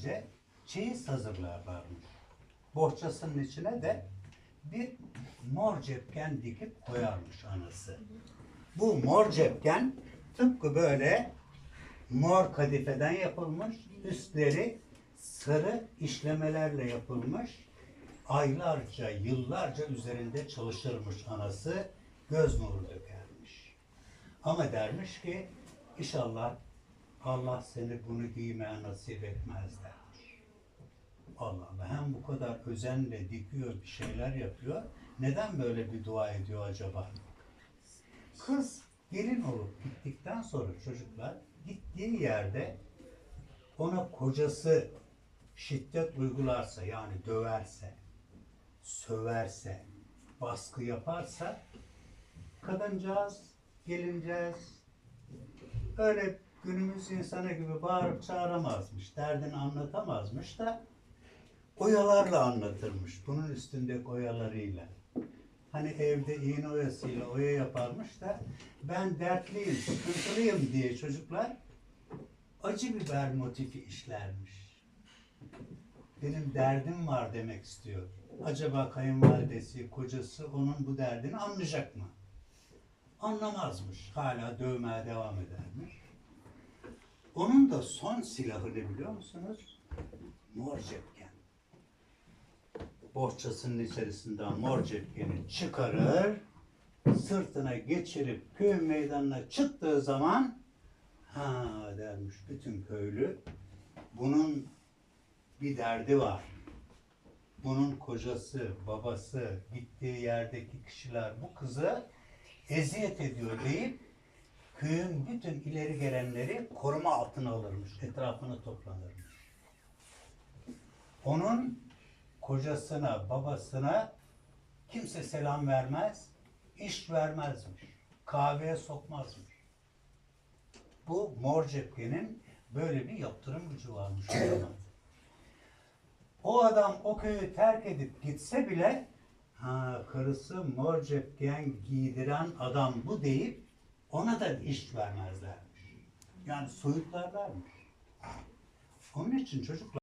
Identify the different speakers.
Speaker 1: önce çeyiz hazırlarlarmış. Bohçasının içine de bir mor cepken dikip koyarmış anası. Bu mor cepken tıpkı böyle mor kadifeden yapılmış, üstleri sarı işlemelerle yapılmış. Aylarca, yıllarca üzerinde çalışırmış anası, göz nuru dökermiş. Ama dermiş ki inşallah Allah seni bunu giymeye nasip etmez dermiş. Allah Allah hem bu kadar özenle dikiyor bir şeyler yapıyor. Neden böyle bir dua ediyor acaba? Kız gelin olup gittikten sonra çocuklar gittiği yerde ona kocası şiddet uygularsa yani döverse, söverse, baskı yaparsa kadıncağız, gelincağız öyle günümüz insanı gibi bağırıp çağıramazmış, derdini anlatamazmış da oyalarla anlatırmış. Bunun üstünde oyalarıyla. Hani evde iğne oyasıyla oya yaparmış da ben dertliyim, sıkıntılıyım diye çocuklar acı biber motifi işlermiş. Benim derdim var demek istiyor. Acaba kayınvalidesi, kocası onun bu derdini anlayacak mı? Anlamazmış. Hala dövmeye devam edermiş. Onun da son silahı ne biliyor musunuz? Mor cepken. Bohçasının içerisinden mor cepkeni çıkarır, sırtına geçirip köy meydanına çıktığı zaman ha dermiş bütün köylü bunun bir derdi var. Bunun kocası, babası, gittiği yerdeki kişiler bu kızı eziyet ediyor deyip köyün bütün ileri gelenleri koruma altına alırmış, etrafına toplanırmış. Onun kocasına, babasına kimse selam vermez, iş vermezmiş, kahveye sokmazmış. Bu mor cepkenin böyle bir yaptırım gücü varmış. O adam o köyü terk edip gitse bile ha karısı mor cepken giydiren adam bu deyip ona da iş vermezlermiş. Yani soyutlarlarmış. Onun için çocuklar